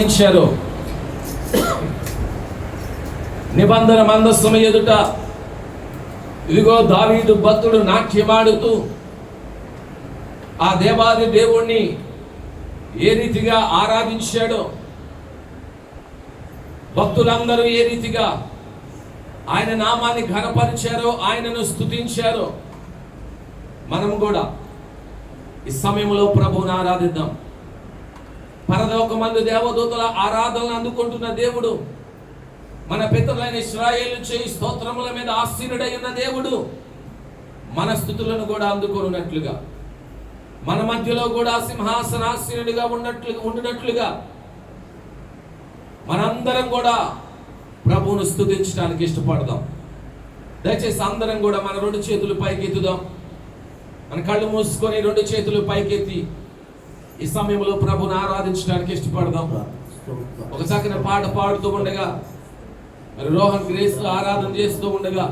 ఇచ్చారు. నిబంధన మందస్సు ఎదుట ఇదిగో దావీదు భక్తుడు నాట్యమాడుతూ ఆ దేవాది దేవుణ్ణి ఏ రీతిగా ఆరాధించాడో భక్తులందరూ ఏ రీతిగా ఆయన నామాన్ని ఘనపరిచారో ఆయనను స్తుతించారో మనం కూడా ఈ సమయంలో ప్రభువును ఆరాధిద్దాం. పరలోకమందు దేవదూతల ఆరాధనలు అందుకుంటున్న దేవుడు మన పితరులైన ఇస్రాయేలు చేయి స్తోత్రముల మీద ఆశీనుడై ఉన్న దేవుడు మన స్థుతులను కూడా అందుకొనున్నట్లుగా మన మధ్యలో కూడా సింహాసనాశీనుడిగా ఉన్నట్లు ఉండినట్లుగా మనందరం కూడా ప్రభువును స్థుతించడానికి ఇష్టపడదాం. దయచేసి అందరం కూడా మన రెండు చేతులు పైకెత్తుదాం. మన కళ్ళు మూసుకొని రెండు చేతులు పైకెత్తి ఈ సమయంలో ప్రభుని ఆరాధించడానికి ఇష్టపడదాం ఒక చక్కన పాట పాడుతూ ఉండగా మరి రోహన్ గ్రేస్ ఆరాధన చేస్తూ ఉండగా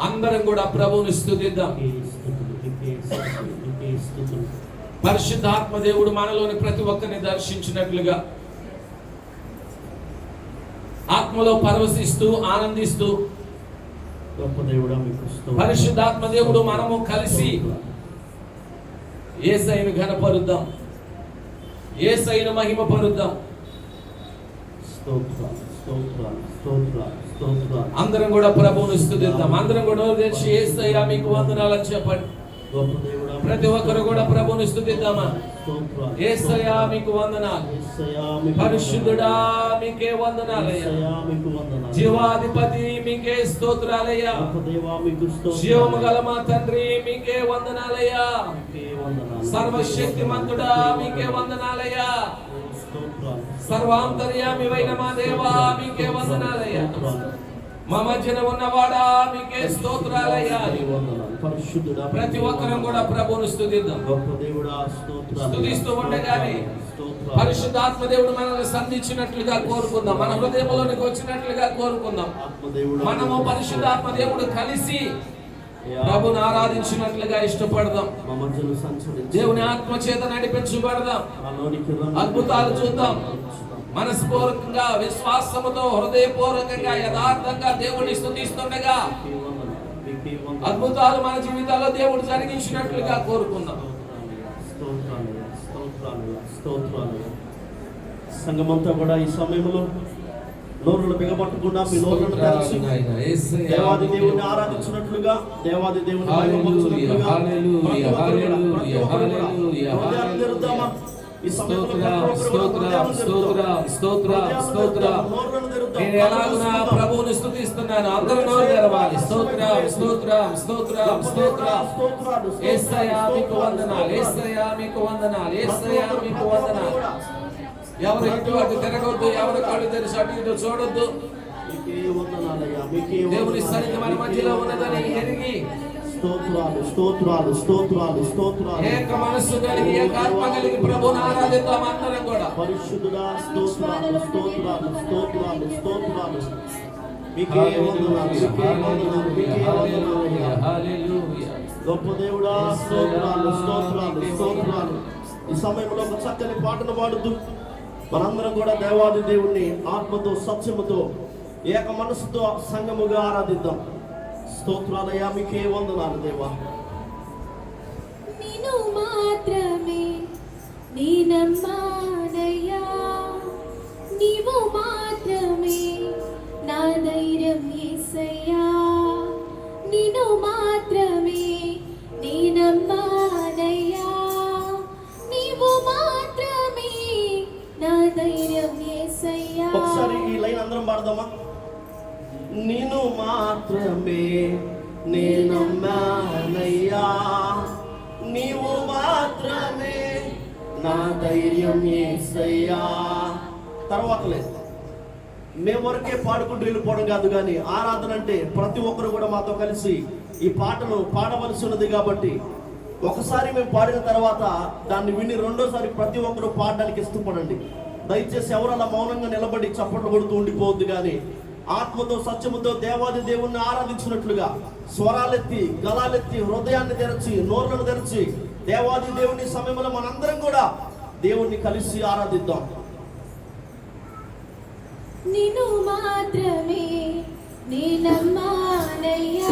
అందరం కూడా ప్రభువుని స్తుతిద్దాం పరిశుద్ధాత్మ దేవుడు మనలోని ప్రతి ఒక్కరిని దర్శించినట్లుగా ఆత్మలో పరవశిస్తూ ఆనందిస్తూ. పరిశుద్ధాత్మ దేవుడు మనము కలిసి ఏసైను ఘనపరుద్దాం. ఏసైను మహిమపరుద్దాం స్తోత్రాలు స్తోత్రాలు అందరం కూడా ప్రభువును స్తుతిద్దాం అందరం కూడా తెరిచి ఏసయ్యా మీకు వందనాలని చెప్పండి. గొప్ప దేవుడా ప్రతి ఒక్కరు కూడా ప్రభువును స్తుతిద్దామా స్తోత్రాలు ఏసయ్యా మీకు వందనాలు. పరిశుద్ధుడా మీకే వందనాలయ్యా. జీవాధిపతి మీకే స్తోత్రాలయ్యా. జీవము గల మా తండ్రి మీకే వందనాలయ్యా. మీకే వందనాలు. సర్వశక్తిమంతుడా మీకే వందనాలయ్యా. స్తోత్రాలు. సర్వాంతర్యామివైన మా దేవా మీకే వందనాలయ్యా. మా మధ్యన ఉన్నవాడా? మీకే స్తోత్రాలయ్యా. పరిశుద్ధుడా ప్రతి ఒక్కరం కూడా. ప్రభువును స్తుతిద్దాం. గొప్ప దేవుడా స్తుతిస్తూ ఉండగానే పరిశుద్ధాత్మ దేవుడు మనల్ని సంధించినట్లుగా కోరుకుందాం. మన హృదయంలోనికి వచ్చినట్లుగా కోరుకుందాం. మనము పరిశుద్ధాత్మ దేవుడు కలిసి ప్రభుని ఆరాధించినట్లుగా ఇష్టపడదాం. దేవుని ఆత్మ చేత నడిపించబడదాం. అద్భుతాలు చూద్దాం. మనస్పూర్వకంగా విశ్వాసముతో హృదయపూర్వకంగా యథార్థంగా. మీకే వందనాలు. అద్భుతాలు మన జీవితాల్లో దేవుడు జరిగించినట్లుగా కోరుకుందాం సంఘమంతా కూడా ఈ సమయంలో నోరులు బిగబట్టకుండా మీ నోరులను తెరిచి దేవాది దేవుని ఆరాధించినట్లుగా దేవాది దేవుని నేను ఎలాగునా ప్రభువుని స్తుతిస్తున్నాను అందరూ నోరు తెరవాలి. స్తోత్రం స్తోత్రం స్తోత్రం స్తోత్రం. మీకు వందనాలు. ఏసయ్యా మీకు వందనాలు. ఏసయ్యా మీకు వందనాలు. ఎవరు ఇటు అటు తిరగొద్దు ఎవరు కళ్ళు తెరిచి అటు ఇటు చూడొద్దు. దేవుని సన్నిధి మన మధ్యలో ఉన్నదని. ఎరిగి స్తోత్రాలు స్తోత్రాలు స్తోత్రాలు స్తోత్రాలు. ఏక మనస్సు కలిగి ఏకాత్మ కలిగి ప్రభుని ఆరాధిద్దాం అందరం కూడా? పరిశుద్ధుడా స్తోత్రాలు స్తోత్రాలు స్తోత్రాలు స్తోత్రాలు. మీకే వందనాలు మీకే వందనాలు మీకే వందనాలు. హల్లెలూయా గొప్ప దేవుడా స్తోత్రాలు స్తోత్రాలు స్తోత్రాలు. ఈ సమయంలో ఒక చక్కని పాటను పాడుతూ మనందరం కూడా దేవాది దేవుణ్ణి ఆత్మతో సత్యముతో ఏక మనసుతో సంగముగా ఆరాధిద్దాం. స్తోత్రాలయ్యా మీకే వందనాలు దేవా. నిన్ను మాత్రమే నేనమ్మానయ్యా నీవు మాత్రమే నా ధైర్యం యేసయ్యా నిన్ను మాత్రమే నేనమ్మానయ్యా నీవు మాత్రమే నా ధైర్యం యేసయ్యా ఒకసారి ఈ లైన్ అందరం పాడదామా? నేను మాత్రమే నేనమ్మానయ్యా. నీవు మాత్రమే నా ధైర్యం ఏసయ్యా. తర్వాత లేదు మేము వరకే పాడుకుంటూ వెళ్ళిపోవడం కాదు కానీ ఆరాధన అంటే ప్రతి ఒక్కరు కూడా మాతో కలిసి ఈ పాటను పాడవలసి ఉన్నది కాబట్టి ఒకసారి మేము పాడిన తర్వాత దాన్ని విని రెండోసారి ప్రతి ఒక్కరు పాడడానికి ఇష్టపడండి. దయచేసి ఎవరు అలా మౌనంగా నిలబడి చప్పట్లు కొడుతూ ఉండిపోవద్దు కానీ ఆత్మతో సత్యముతో దేవాది దేవుణ్ణి ఆరాధించినట్లుగా స్వరాలెత్తి గలాలెత్తి హృదయాన్ని తెరచి నోర్లను తెరచి దేవాది దేవుని సమయంలో మనందరం కూడా దేవుణ్ణి కలిసి ఆరాధిద్దాం. నిన్ను మాత్రమే నేనమ్మానయ్యా.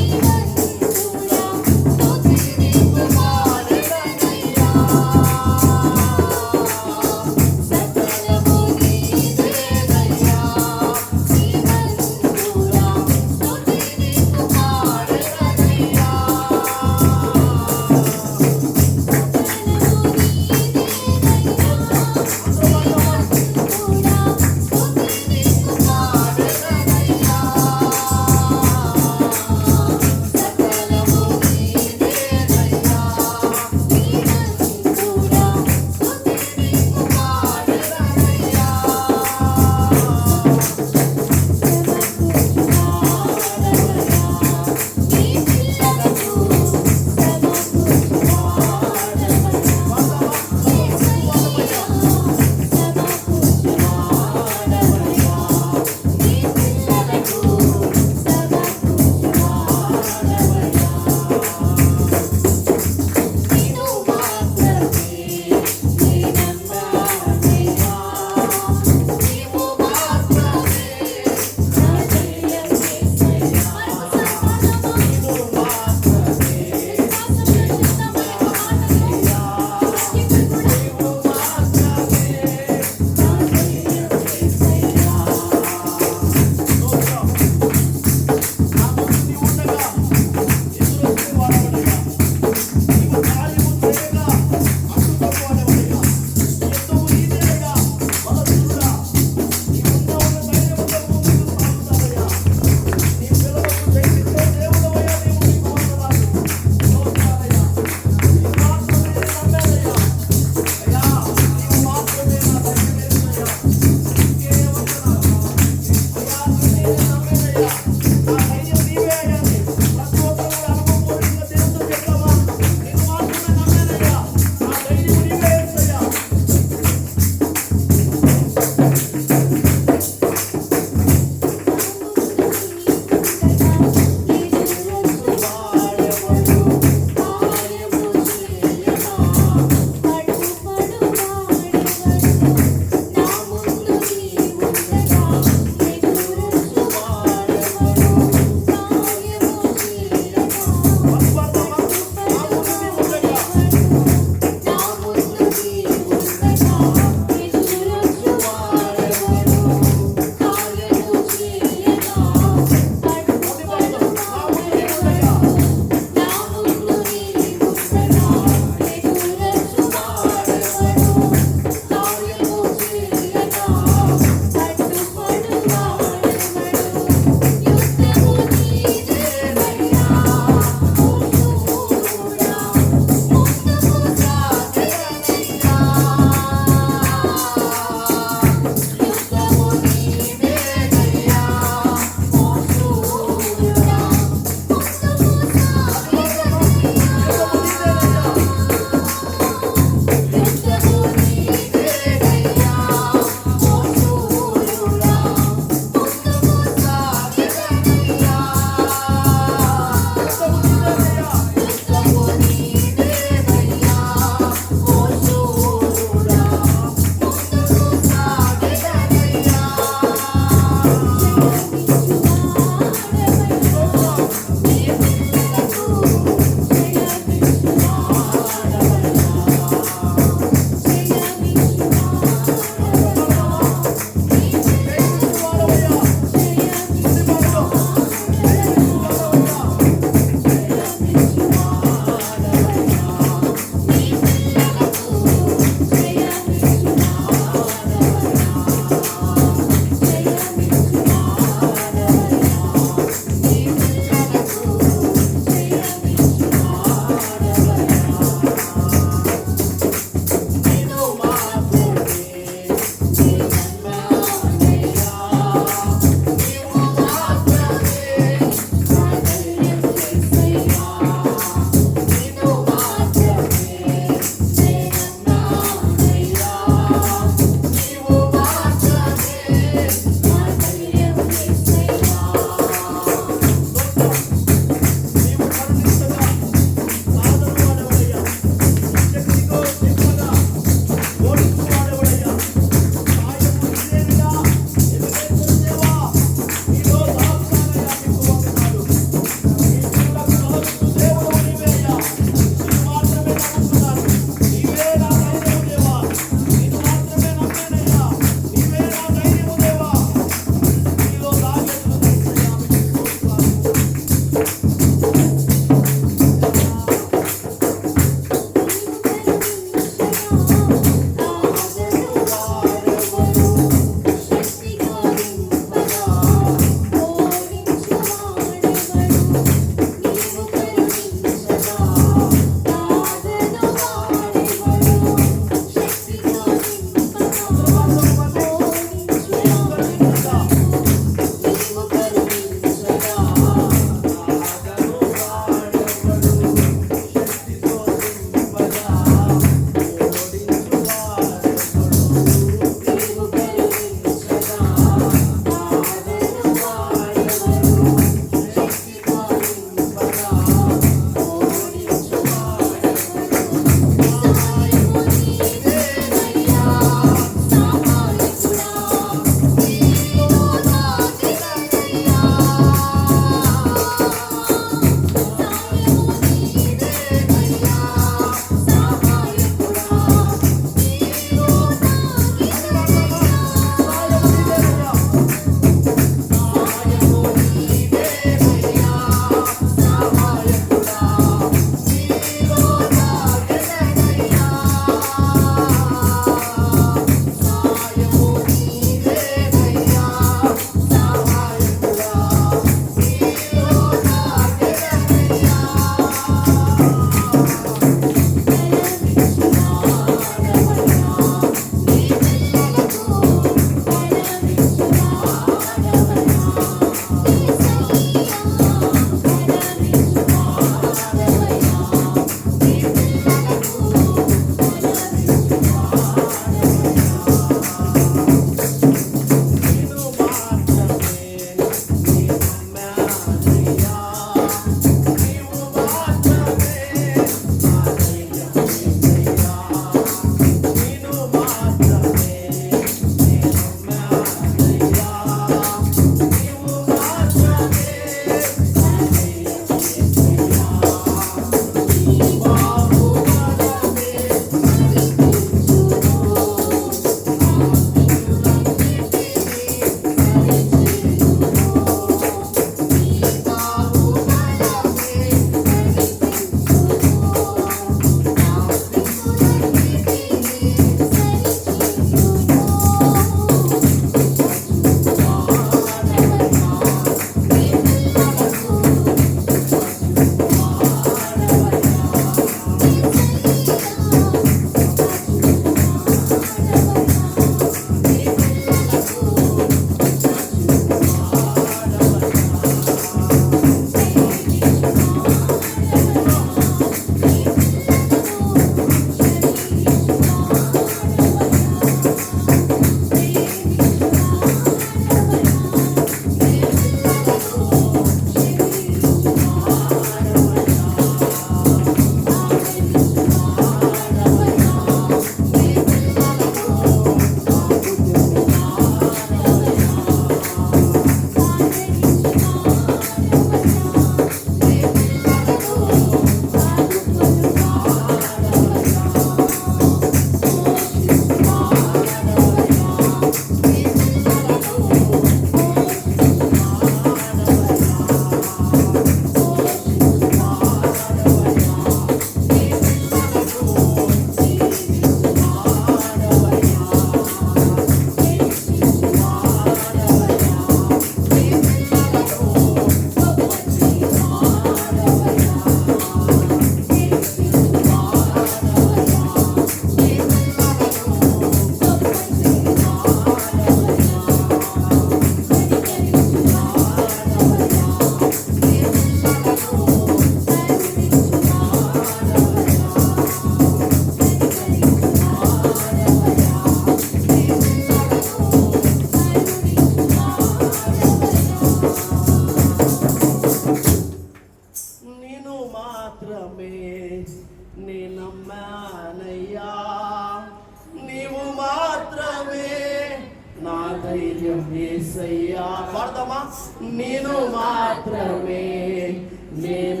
ఏసయ్యా నేను మాత్రమే. నే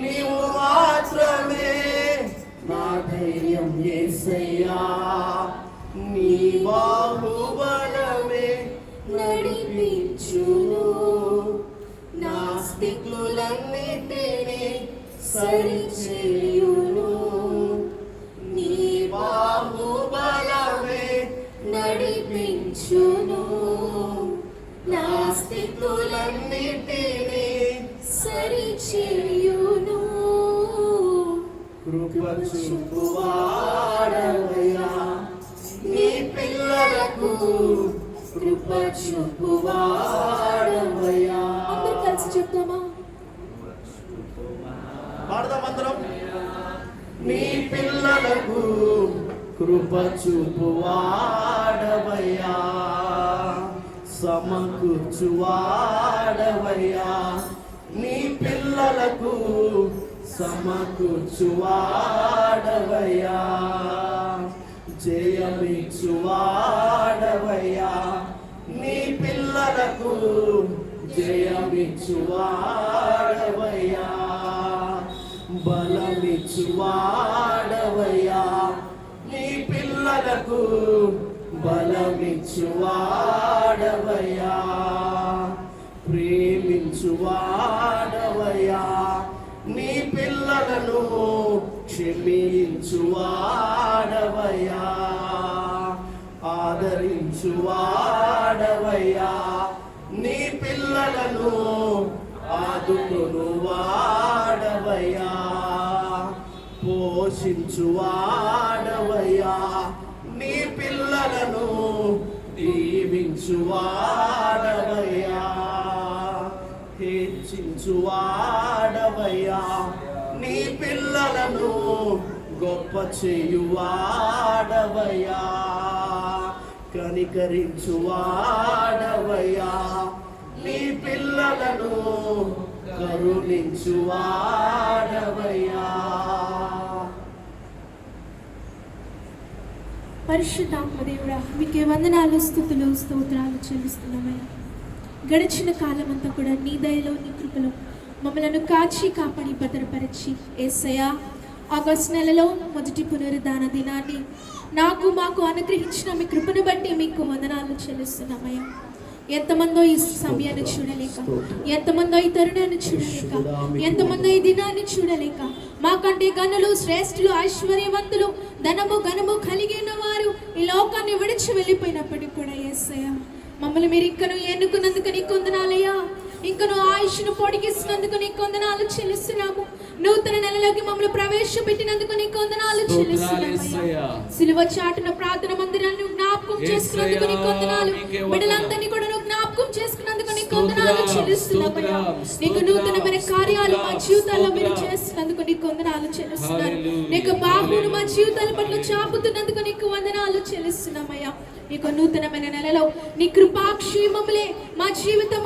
నీవు మాత్రమే. నా ధైర్యం ఏసయ్యా. నీ బాహుబలమే నడిపించును. నా స్థితులన్నిటినీ సరిచేయును. నీ బాహుబల స్థితులన్నిటినీ సరిచేయును. కృప చూపువాడవయ్యా. నీ పిల్లలకు కృప చూపువాడవయ్యా. అందరు కలిసి చెప్తామా పాడదాం అందరం. నీ పిల్లలకు కృప చూపువాడవయ్యా. సమకూర్చువాడవయ్యా. నీ పిల్లలకు సమకూర్చువాడవయ్యా. జయమిచ్చువాడవయ్యా. నీ పిల్లలకు జయమిచ్చువాడవయ్యా. బలమిచ్చువాడవయ్యా. నీ పిల్లలకు బలమిచ్చువాడవయా ప్రేమించువాడవయ్యా. నీ పిల్లలను క్షమించువాడవయా ఆదరించువాడవయ్యా. నీ పిల్లలను ఆదుకును వాడవయా పోషించువాడ దీవించువాడవయ్యా హెచ్చించువాడవయ్యా నీ పిల్లలను గొప్ప చేయువాడవయ్యా కనికరించువాడవయ్యా. నీ పిల్లలను కరుణించువాడవయ్యా. పరిశుద్ధాత్మ దేవుడా మీకే వందనాలు స్థుతులు స్తోత్రాలు చెల్లిస్తున్నామయ్యా. గడిచిన కాలం అంతా కూడా నీ దయలో నీ కృపలో మమ్మలను కాచి కాపాడి భద్రపరిచి. ఏసయా ఆగస్ట్ నెలలో మొదటి పునరుద్ధాన దినాన్ని నాకు మాకు అనుగ్రహించిన మీ కృపను బట్టి మీకు వందనాలు చెల్లిస్తున్నామయ్యా. ఎంతమందో ఈ సమయాన్ని చూడలేక ఎంతమందో ఈ తరుణాన్ని చూడలేక ఎంతమందో ఈ దినాన్ని చూడలేక మాకంటే గనులు శ్రేష్ఠులు ఐశ్వర్యవంతులు ధనము ఘనము కలిగిన వారు ఈ లోకాన్ని విడిచి వెళ్ళిపోయినప్పటికీ కూడా ఏసయ్యా మమ్మల్ని మీరు ఇంకను ఎన్నుకున్నందుకు నీకు వందనాలయ్యా. ఇంకను ఆయుష్ను పొడిగిస్తున్నందుకు నీకు వందనాలు చెల్లిస్తున్నాము. నూతన నెలలోకి మమ్మల్ని ప్రవేశపెట్టినందుకు నీకు వందనాలు. సిలువ చాటున ప్రార్థన మందిరాన్ని జ్ఞాపకం చేసుకున్నందుకు నీకు వందనాలు. బిడ్డలందరినీ కూడా నువ్వు జ్ఞాపకం చేసుకున్నందుకు నీకు వందనాలు చెల్లిస్తున్నామయ్యా నీకు నూతనమైన కార్యాలు మా జీవితాల్లో మీరు. చేస్తున్నందుకు నీకు వందనాలు చెల్లిస్తున్నాను. నీకు బాహువును మా. జీవితాల పట్ల చాపుతున్నందుకు నీకు వందనాలు చెల్లిస్తున్నామయ్యా. నీకు నూతనమైన నెలలో నీ కృపాక్షేమములే మా జీవితం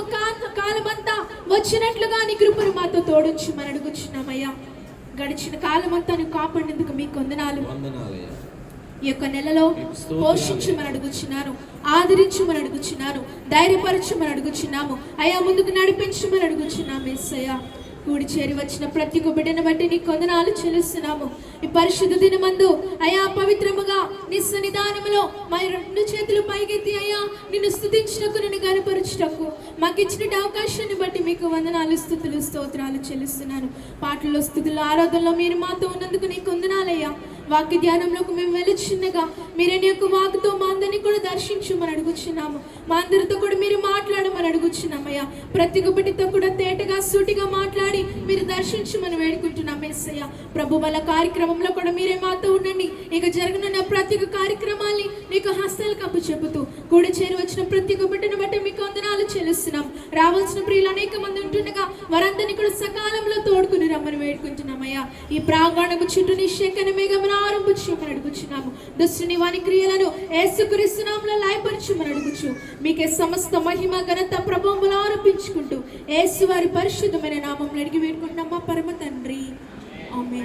కాలమంతా వచ్చినట్లుగా నీ కృపను మాతో తోడుంచి మన అడుగుచున్నామయ్యా. గడిచిన కాలమంతా నువ్వు కాపాడినందుకు మీకు వందనాలు. వందనాలయ్యా. ఈ యొక్క నెలలో పోషించమని అడుగుచున్నాను ఆదరించమని అడుగుచున్నాను ధైర్యపరచమని అడుగుచున్నాము. అయ్యా ముందుకు నడిపించమని అడుగుచున్నాము ఎస్సయ్యా కూడి చేరి వచ్చిన ప్రతి ఒక్క బిడ్డను బట్టి నీ కొందనాలు చెల్లిస్తున్నాము. ఈ పరిశుద్ధ దినమందు అయా పవిత్రముగా నీ సన్నిధానములో మా రెండు చేతులు పైకెత్తి అయ్యా నిన్ను స్థుతించుటకు నిన్ను గనపరచుటకు. మాకు ఇచ్చిన అవకాశాన్ని బట్టి మీకు వందనాలు స్థుతులు స్తోత్రాలు చెల్లిస్తున్నాను. పాటల్లో స్థుతులు ఆరాధనలో మీరు మాతో ఉన్నందుకు నీకు కొందనాలయ్యా. వాక్య ధ్యానంలోకి మేము వెలుచున్నగా మీరు నీ యొక్క వాకుతో మా అందరినీ కూడా దర్శించమని అడుగుచున్నాము. మా అందరితో కూడా మీరు మాట్లాడమని అడుగుచున్నామయ్యా. ప్రతి ఒక్కటితో కూడా తేటగా సూటిగా మాట్లాడి మీరు దర్శించమని వేడుకుంటున్నాం ఎస్సయ్య ప్రభు బల కార్యక్రమంలో కూడా మీరే మాతో ఉండండి. ఇక జరగనున్న ప్రతి ఒక్క కార్యక్రమాల్ని నీకు హస్తాలు కప్పు చెబుతూ కూడా చేరి వచ్చిన ప్రతి ఒక్క బిడ్డను బట్టి మీకు రావాల్సిన ప్రియులు అనేక మంది ఉంటుండగా వారందరినీ కూడా సకాలంలో తోడుకుని రమ్మని వేడుకుంటున్నామయ్యా. ఈ ప్రాంగణకు చుట్టూ నీ మేఘమని మేఘమును ఆరంభించమని అడుగుచున్నాము. దుష్టుని వాని క్రియలను ఏసుక్రీస్తునాములో లాయపరచమని అడుగుచు. మీకే సమస్త మహిమ ఘనత ప్రభావములు ఆరోపించుకుంటూ ఏసు వారి పరిశుద్ధమైన నామంలో అడిగి వేడుకుంటున్నామా పరమ తండ్రి. ఆమె